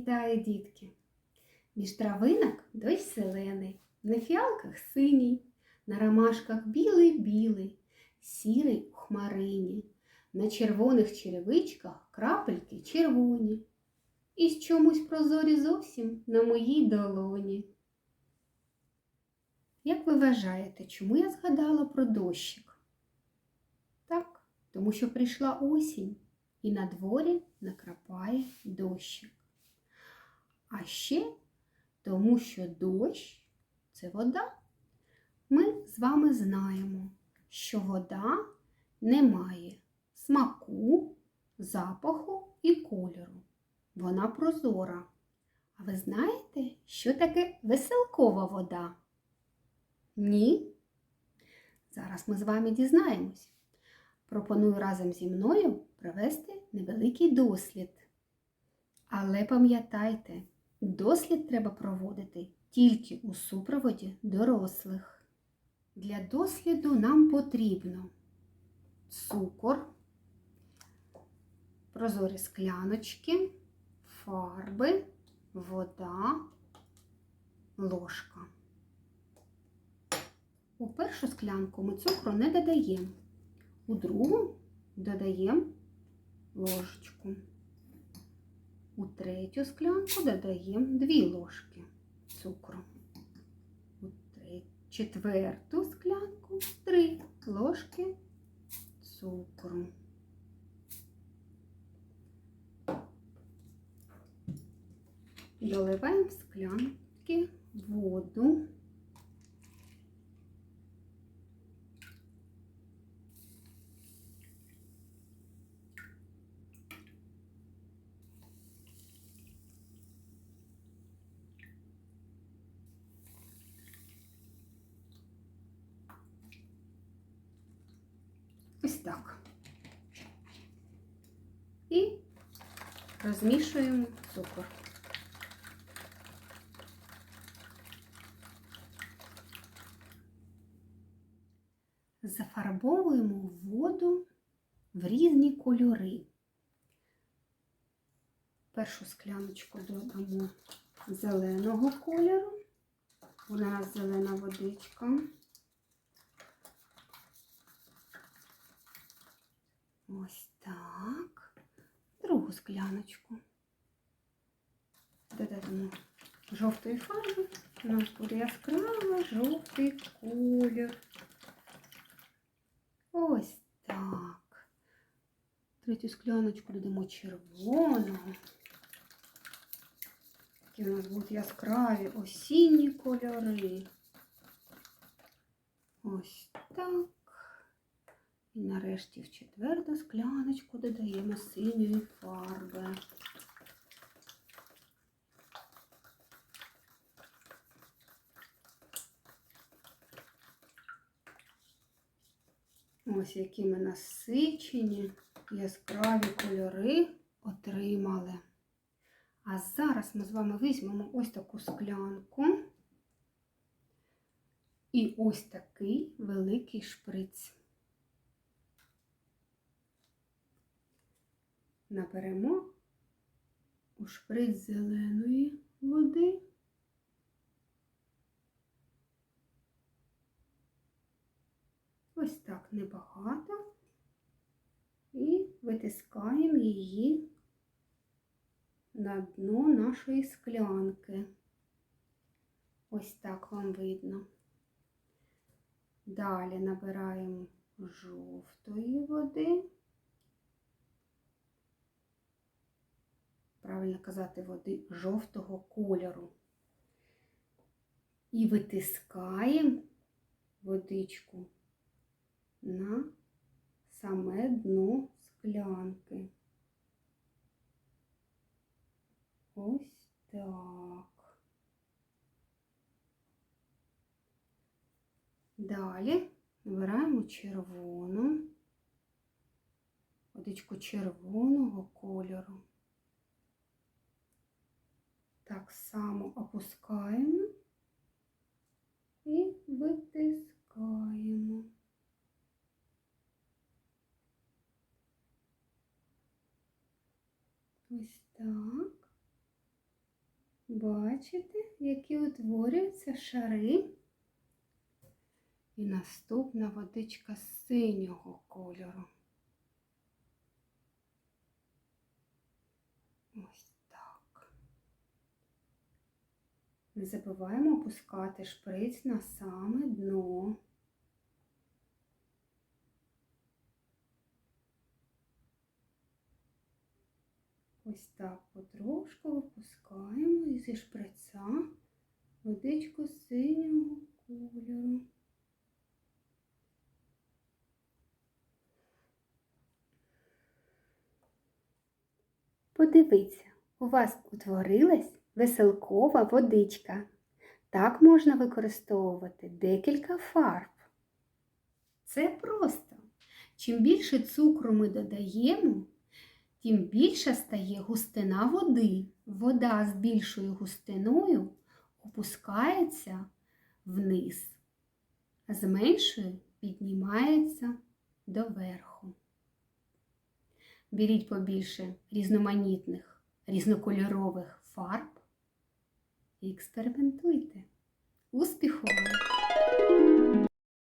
Вітаю, дітки! Між травинок дощ зелений, на фіалках синій, на ромашках білий-білий, сірий у хмарині, на червоних черевичках крапельки червоні. І з чомусь прозорі зовсім на моїй долоні. Як ви вважаєте, чому я згадала про дощик? Так, тому що прийшла осінь і на дворі накрапає дощик. А ще тому, що дощ це вода. Ми з вами знаємо, що вода не має смаку, запаху і кольору. Вона прозора. А ви знаєте, що таке веселкова вода? Ні? Зараз ми з вами дізнаємось. Пропоную разом зі мною провести невеликий дослід. Але пам'ятайте, дослід треба проводити тільки у супроводі дорослих. Для досліду нам потрібно цукор, прозорі скляночки, фарби, вода, ложка. У першу склянку ми цукру не додаємо. У другу додаємо ложечку. У третю склянку додаємо дві ложки цукру. У четверту склянку три ложки цукру. Доливаємо в склянки воду. Ось так. І розмішуємо цукор. Зафарбовуємо воду в різні кольори. Першу скляночку додамо зеленого кольору. У нас зелена водичка. Ось так. Другу скляночку. Додаємо жовтої фарби. У нас буде яскраво жовтий колір. Ось так. Третю скляночку додамо червоного. Такі у нас будуть яскраві осінні кольори. Ось так. І нарешті в четверту скляночку додаємо синьої фарби. Ось які ми насичені, яскраві кольори отримали. А зараз ми з вами візьмемо ось таку склянку і ось такий великий шприц. Наберемо у шприц зеленої води. Ось так небагато і витискаємо її на дно нашої склянки. Ось так вам видно. Далі набираємо жовтої води. Правильно казати, води жовтого кольору. І витискаємо водичку на саме дно склянки. Ось так. Далі набираємо червону, водичку червоного кольору. Так само опускаємо і витискаємо. Ось так. Бачите, які утворюються шари? І наступна водичка синього кольору. Ось так. Не забуваємо опускати шприц на саме дно. Ось так потрошку випускаємо і зі шприца водичку синього кольору. Подивіться, у вас утворилась веселкова водичка. Так можна використовувати декілька фарб. Це просто. Чим більше цукру ми додаємо, тим більша стає густина води. Вода з більшою густиною опускається вниз, а з меншою піднімається доверху. Беріть побільше різноманітних, різнокольорових фарб і експериментуйте. Успіху вам!